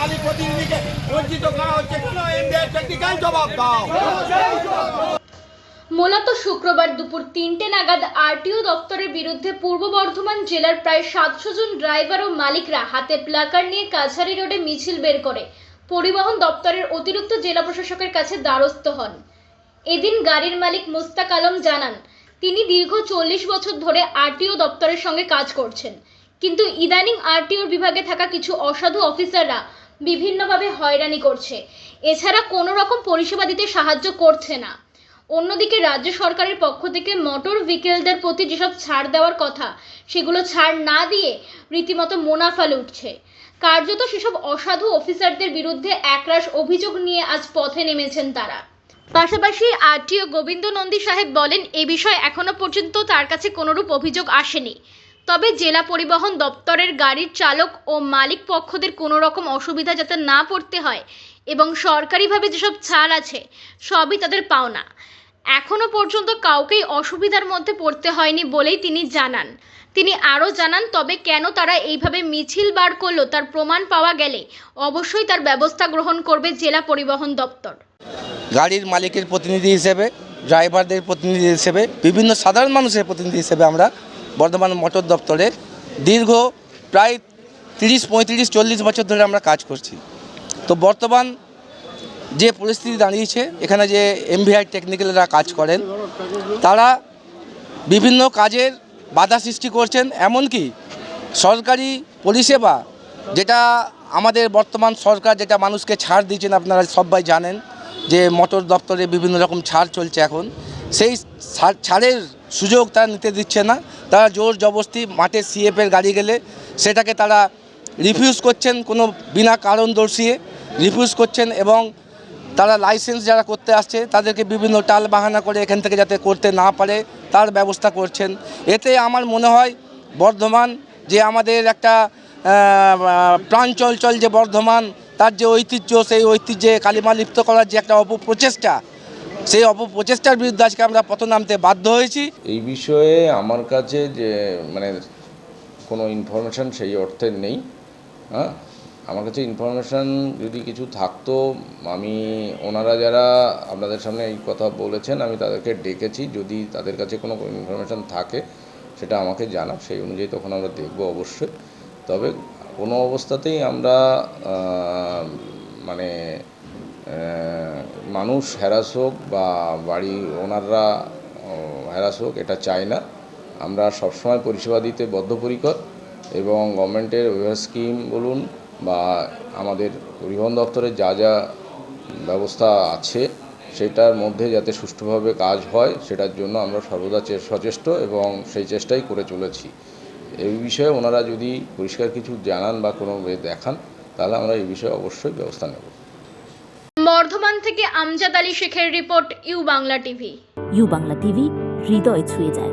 মালিক প্রতিনিধিকে বঞ্চিত করা হচ্ছে। কেন এমবিআই টেকনিক্যাল জবাব দাও। মূলত শুক্রবার দুপুর তিনটে নাগাদ আরটিও দপ্তরের বিরুদ্ধে পূর্ব বর্ধমান জেলার প্রায় সাতশো জন ড্রাইভার ও মালিকরা হাতে প্লাকার নিয়ে কাছারি রোডে মিছিল বের করে। পরিবহন দপ্তরের অতিরিক্ত জেলা প্রশাসকের কাছে দ্বারস্থ হন। এদিন গাড়ির মালিক মুস্তাক আলম জানান, তিনি দীর্ঘ চল্লিশ বছর ধরে আরটিও দপ্তরের সঙ্গে কাজ করছেন। কিন্তু ইদানিং আরটিওর বিভাগে থাকা কিছু অসাধু অফিসাররা বিভিন্নভাবে হয়রানি করছে। এছাড়া কোনো রকম পরিষেবা দিতে সাহায্য করছে না। অন্যদিকে রাজ্য সরকারের পক্ষ থেকে মোটর ভেহিকেলদের প্রতি যেসব ছাড় দেওয়ার কথা, সেগুলো ছাড় না দিয়ে রীতিমতো মুনাফা লুটছে। কার্যত সেসব অসাধু অফিসারদের বিরুদ্ধে একরাশ অভিযোগ নিয়ে আজ পথে নেমেছেন তারা। পাশাপাশি আরটিও গোবিন্দ নন্দী সাহেব বলেন, এ বিষয়ে এখনও পর্যন্ত তার কাছে কোনোরূপ অভিযোগ আসেনি। তবে জেলা পরিবহন দপ্তরের গাড়ির চালক ও মালিক পক্ষদের কোনো রকম অসুবিধা যাতে না পড়তে হয় এবং সরকারিভাবে যেসব ছাড় আছে, সবই তাদের পাওনা। এখনও পর্যন্ত কাউকেই অসুবিধার মধ্যে পড়তে হয়নি বলেই তিনি জানান। তিনি আরও জানান, তবে কেন তারা এইভাবে মিছিল বার করল তার প্রমাণ পাওয়া গেলে অবশ্যই তার ব্যবস্থা গ্রহণ করবে জেলা পরিবহন দপ্তর। গাড়ির মালিকের প্রতিনিধি হিসেবে, ড্রাইভারদের প্রতিনিধি হিসেবে, বিভিন্ন সাধারণ মানুষের প্রতিনিধি হিসেবে আমরা বর্ধমান মোটর দপ্তরে দীর্ঘ প্রায় তিরিশ, পঁয়ত্রিশ, চল্লিশ বছর ধরে আমরা কাজ করছি। তো বর্তমান যে পরিস্থিতি দাঁড়িয়েছে, এখানে যে এমভিআই টেকনিক্যালরা কাজ করেন, তারা বিভিন্ন কাজের বাধা সৃষ্টি করছেন, এমনকি সরকারি পরিষেবা যেটা আমাদের বর্তমান সরকার যেটা মানুষকে ছাড় দিয়েছেন, আপনারা সবাই জানেন যে মোটর দপ্তরে বিভিন্ন রকম ছাড় চলছে এখন। সেই ছাড়- ছাড়ের সুযোগ তারা নিতে দিচ্ছে না। তারা জোর জবরস্তি মাঠে সিএফের গাড়ি গেলে সেটাকে তারা রিফিউজ করছেন কোনো বিনা কারণ দর্শিয়ে রিফিউজ করছেন এবং তারা লাইসেন্স যারা করতে আসছে তাদেরকে বিভিন্ন টাল বাহানা করে এখান থেকে যাতে করতে না পারে তার ব্যবস্থা করছেন। এতে আমার মনে হয় বর্ধমান যে আমাদের একটা প্রাণ চঞ্চল যে বর্ধমান তার যে ঐতিহ্য সেই ঐতিহ্যে কালিমা লিপ্ত করার যে একটা অপপ্রচেষ্টা সেই অপপ্রচেষ্টার বিরুদ্ধে আজকে আমরা পথ নামতে বাধ্য হয়েছি। এই বিষয়ে আমার কাছে যে মানে কোনো ইনফরমেশান সেই অর্থে নেই হ্যাঁ? আমার কাছে ইনফরমেশান যদি কিছু থাকতো, আমি, ওনারা যারা আপনাদের সামনে এই কথা বলেছেন, আমি তাদেরকে ডেকেছি, যদি তাদের কাছে কোনো ইনফরমেশান থাকে, সেটা আমাকে জানা সেই অনুযায়ী তখন আমরা দেখব অবশ্যই। তবে কোনো অবস্থাতেই আমরা মানে মানুষ হ্যারাস হোক বা বাড়ি ওনাররা হ্যারাস হোক, এটা চাই না। আমরা সবসময় পরিষেবা দিতে বদ্ধপরিকর এবং গভর্নমেন্টের ওয়েভার স্কিম বলুন বা আমাদের পরিবহন দপ্তরের যা যা ব্যবস্থা আছে, সেটার মধ্যে যাতে সুষ্ঠুভাবে কাজ হয়, সেটার জন্য আমরা সর্বদা সচেষ্ট এবং সেই চেষ্টাই করে চলেছি। এই বিষয়ে ওনারা যদি পরিষ্কার কিছু জানান বা কোনো দেখান, তাহলে আমরা এই বিষয়ে অবশ্যই ব্যবস্থা নেব। বর্ধমান থেকে আমজাদ আলী শেখের report U Bangla TV. U Bangla TV, হৃদয় ছুঁয়ে যায়।